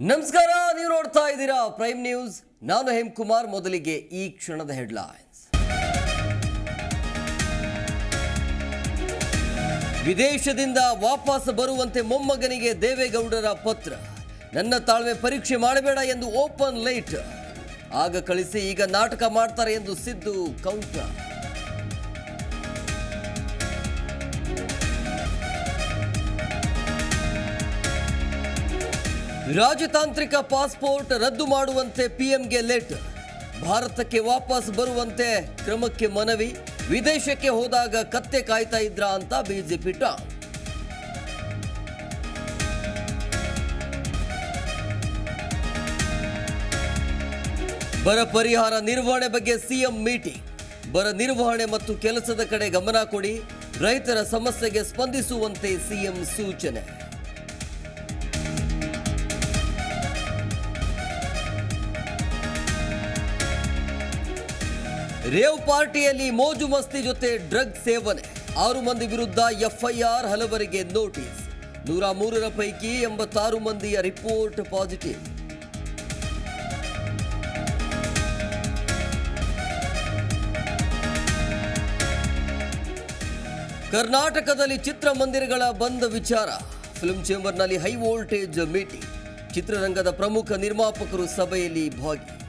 ನಮಸ್ಕಾರ, ನೀವು ನೋಡ್ತಾ ಇದ್ದೀರಾ ಪ್ರೈಮ್ ನ್ಯೂಸ್. ನಾನು ಹೇಮಕುಮಾರ್, ಮೊದಲಿಗೆ ಈ ಕ್ಷಣದ ಹೆಡ್ಲೈನ್ಸ್. ವಿದೇಶದಿಂದ ವಾಪಸ್ ಬರುವಂತೆ ಮೊಮ್ಮಗನಿಗೆ ದೇವೇಗೌಡರ ಪತ್ರ. ನನ್ನ ತಾಳ್ಮೆ ಪರೀಕ್ಷೆ ಮಾಡಬೇಡ ಎಂದು ಓಪನ್ ಲೈಟ್. ಆಗ ಕಳಿಸಿ ಈಗ ನಾಟಕ ಮಾಡ್ತಾರೆ ಎಂದು ಸಿದ್ದು ಕೌಂಟರ್. ರಾಜತಾಂತ್ರಿಕ ಪಾಸ್ಪೋರ್ಟ್ ರದ್ದು ಮಾಡುವಂತೆ ಪಿಎಂಗೆ ಲೇಟ್. ಭಾರತಕ್ಕೆ ವಾಪಸ್ ಬರುವಂತೆ ಕ್ರಮಕ್ಕೆ ಮನವಿ, ವಿದೇಶಕ್ಕೆ ಹೋದಾಗ ಕತ್ತೆ ಕಾಯ್ತಾ ಇದ್ರ ಅಂತ ಬಿಜೆಪಿ ಟಾಂಗ್ ಬರ ಪರಿಹಾರ ನಿರ್ವಹಣೆ ಬಗ್ಗೆ ಸಿಎಂ ಮೀಟಿಂಗ್. ಬರ ನಿರ್ವಹಣೆ ಮತ್ತು ಕೆಲಸದ ಕಡೆ ಗಮನ ಕೊಡಿ, ರೈತರ ಸಮಸ್ಯೆಗೆ ಸ್ಪಂದಿಸುವಂತೆ ಸಿಎಂ ಸೂಚನೆ. ರೇವ್ ಪಾರ್ಟಿಯಲ್ಲಿ ಮೋಜು ಮಸ್ತಿ ಜೊತೆ ಡ್ರಗ್ ಸೇವನೆ. ಆರು ಮಂದಿ ವಿರುದ್ಧ ಎಫ್ಐಆರ್ ಹಲವರಿಗೆ ನೋಟಿಸ್. ನೂರ ಮೂರರ ಪೈಕಿ ಎಂಬತ್ತಾರು ಮಂದಿಯ ರಿಪೋರ್ಟ್ ಪಾಸಿಟಿವ್. ಕರ್ನಾಟಕದಲ್ಲಿ ಚಿತ್ರಮಂದಿರಗಳ ಬಂದ್ ವಿಚಾರ. ಫಿಲ್ಮ್ ಚೇಂಬರ್ನಲ್ಲಿ ಹೈ ವೋಲ್ಟೇಜ್ ಮೀಟಿಂಗ್. ಚಿತ್ರರಂಗದ ಪ್ರಮುಖ ನಿರ್ಮಾಪಕರು ಸಭೆಯಲ್ಲಿ ಭಾಗಿ.